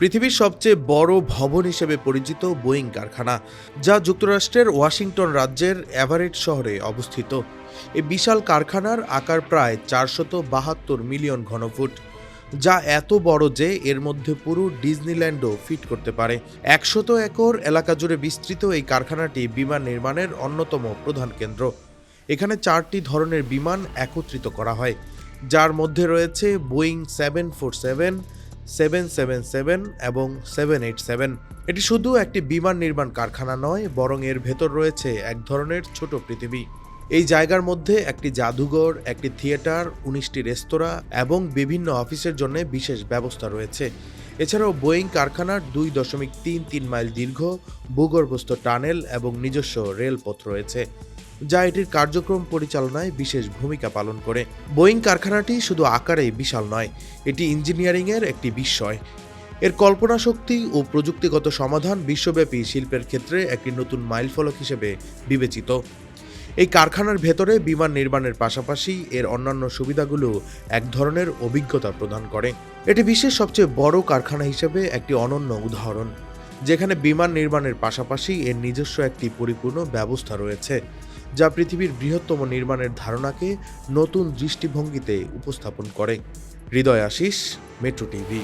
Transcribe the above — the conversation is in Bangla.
পৃথিবীর সবচেয়ে বড় ভবন হিসেবে পরিচিত বোয়িং কারখানা, যা যুক্তরাষ্ট্রের ওয়াশিংটন রাজ্যের অ্যাভারেট শহরে অবস্থিত। এই বিশাল কারখানার আকার প্রায় চারশত বাহাত্তর মিলিয়ন ঘনফুট, যা এত বড় যে এর মধ্যে পুরো ডিজনিল্যান্ডও ফিট করতে পারে। একশত একর এলাকা জুড়ে বিস্তৃত এই কারখানাটি বিমান নির্মাণের অন্যতম প্রধান কেন্দ্র। এখানে চারটি ধরনের বিমান একত্রিত করা হয়, যার মধ্যে রয়েছে Boeing seven four seven seven seven seven এবং সেভেন এইট সেভেন। এটি শুধু একটি বিমান নির্মাণ কারখানা নয়, বরং এর ভেতর রয়েছে এক ধরনের ছোট পৃথিবী। এই জায়গার মধ্যে একটি জাদুঘর, একটি থিয়েটার, উনিশটি রেস্তোরাঁ এবং বিভিন্ন অফিসের জন্য বিশেষ ব্যবস্থা রয়েছে। এছাড়াও বোয়িং কারখানার দুই দশমিক তিন তিন মাইল দীর্ঘ ভূগর্ভস্থ টানেল এবং নিজস্ব রেলপথ রয়েছে, যা এটির কার্যক্রম পরিচালনায় বিশেষ ভূমিকা পালন করে। বোয়িং কারখানাটি শুধু আকারেই বিশাল নয়, এটি ইঞ্জিনিয়ারিংয়ের একটি বিস্ময়। এর কল্পনা শক্তি ও প্রযুক্তিগত সমাধান বিশ্বব্যাপী শিল্পের ক্ষেত্রে একটি নতুন মাইলফলক হিসেবে বিবেচিত। এই কারখানার ভেতরে বিমান নির্মাণের পাশাপাশি এর অন্যান্য সুবিধাগুলো এক ধরনের অভিজ্ঞতা প্রদান করে। এটি বিশ্বের সবচেয়ে বড় কারখানা হিসেবে একটি অনন্য উদাহরণ, যেখানে বিমান নির্মাণের পাশাপাশি এর নিজস্ব একটি পরিপূর্ণ ব্যবস্থা রয়েছে, যা পৃথিবীর বৃহত্তম নির্মাণের ধারণাকে নতুন দৃষ্টিভঙ্গিতে উপস্থাপন করে। Hriday Ashis, Metro TV.